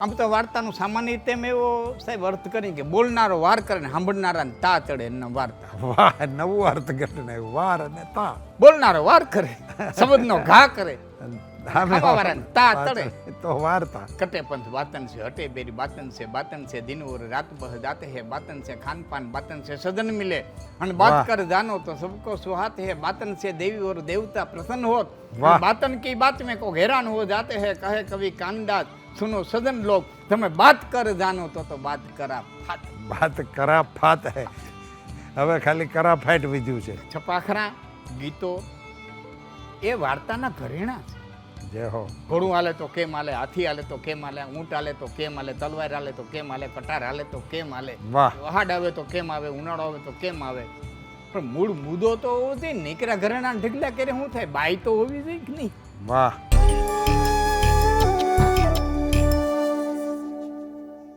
આમ તો વાર્તાનું સામાન્ય રીતે મેં એવો સાહેબ અર્થ કરી કે બોલનારો વાર કરે ને સાંભળનારા તા ચડે એના વાર્તા. વાહ નવું અર્થ ઘટને વાર અને તા. બોલનારો વાર કરે શબ્દનો ઘા કરે તા તળે. તો વાર્તા. કટે પંથ વાતન છે હટે બેરી બાતન છે બાતન છે દિનવર રાત બહ જાતે હે બાતન છે ખાન પાન બાતન છે સદન મિલે. અને બાત કર જાનો તો સબકો સુહાત હે બાતન છે દેવી ઓર દેવતા પ્રસન્ન હોત. બાતન કી બાત મેં કો હેરાન હો જાતે હે કહે કવિ કાનદાસ સુનો સદન લોક. તમે બાત કર જાનો તો તો બાત કરા ફાત. બાત કરા ફાત હે. હવે ખાલી કરા ફાટ વિધ્યું છે. છપાખરા ગીતો એ વાર્તાના ઘરેણા છે. જે હો. ઘોડું હાલે તો કેમ હાલે હાથી હાલે તો કેમ હાલે ઊંટ હાલે તો કેમ હાલે તલવાર હાલે તો કેમ હાલે કટાર હાલે તો કેમ હાલે વાહ. વહાડ આવે તો કેમ આવે ઉનાળો આવે તો કેમ આવે? પણ મૂળ મુદ્દો તો હોવો જોઈએ નીકળ્યા ઘરેણા ઢગલા કરે શું થાય? બાઈ તો હોવી જોઈએ કે નહીં? વાહ.